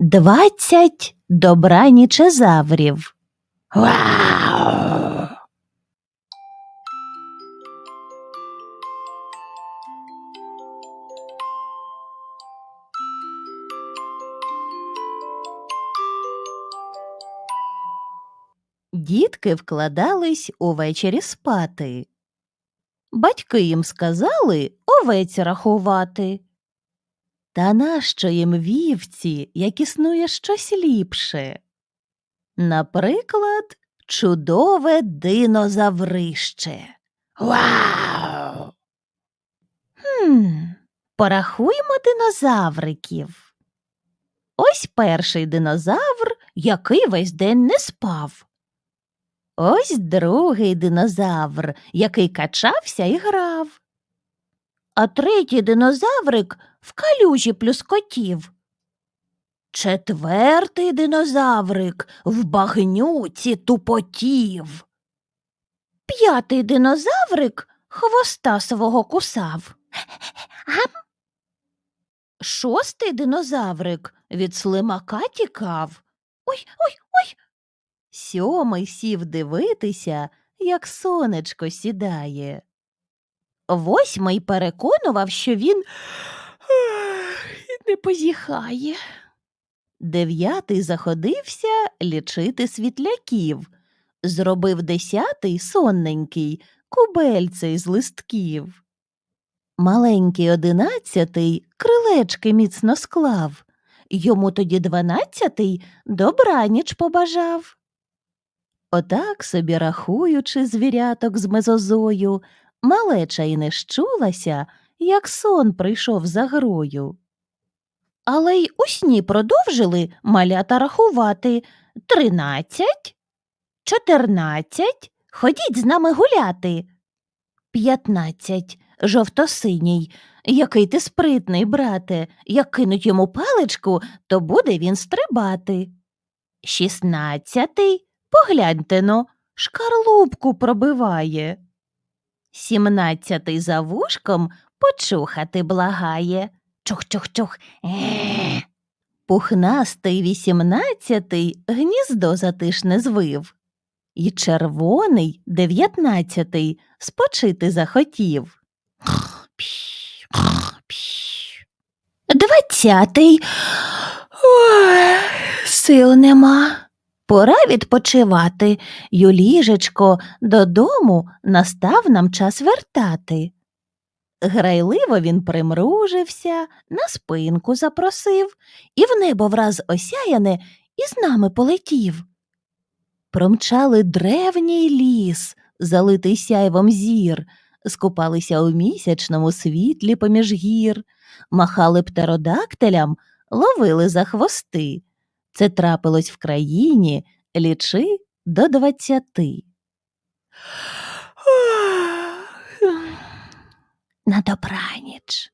Двадцять добранічезаврів. Вау! Дітки вкладались увечері спати. Батьки їм сказали овець рахувати. Та нащо їм вівці, як існує щось ліпше? Наприклад, чудове динозаврище. Вау! Хм, порахуємо динозавриків. Ось перший динозавр, який весь день не спав. Ось другий динозавр, який качався і грав. А третій динозаврик в калюжі плюскотів. Четвертий динозаврик в багнюці тупотів. П'ятий динозаврик хвоста свого кусав. Гам. Шостий динозаврик від слимака тікав. Ой, ой, ой. Сьомий сів дивитися, як сонечко сідає. Восьмий переконував, що він не позіхає. Дев'ятий заходився лічити світляків, зробив десятий сонненький кубельцей з листків. Маленький одинадцятий крилечки міцно склав, йому тоді дванадцятий добраніч побажав. Отак собі рахуючи звіряток з мезозою, малеча й не щулася, як сон прийшов за грою. Але й у сні продовжили малята рахувати тринадцять, чотирнадцять, ходіть з нами гуляти. П'ятнадцять, жовто-синій, який ти спритний, брате, як кинуть йому паличку, то буде він стрибати. Шістнадцятий, погляньте но, шкарлупку пробиває. Сімнадцятий за вушком почухати благає. Чух-чух-чух. Е. Пухнастий вісімнадцятий гніздо затишне звив. І червоний дев'ятнадцятий спочити захотів. Двадцятий. Ой, сил нема. Пора відпочивати, Юліжечко, додому настав нам час вертати. Грайливо він примружився, на спинку запросив, і в небо враз осяяне і з нами полетів. Промчали древній ліс, залитий сяйвом зір, скупалися у місячному світлі поміж гір, махали птеродактилям, ловили за хвости. Це трапилось в країні, лічи до двадцяти. На добраніч.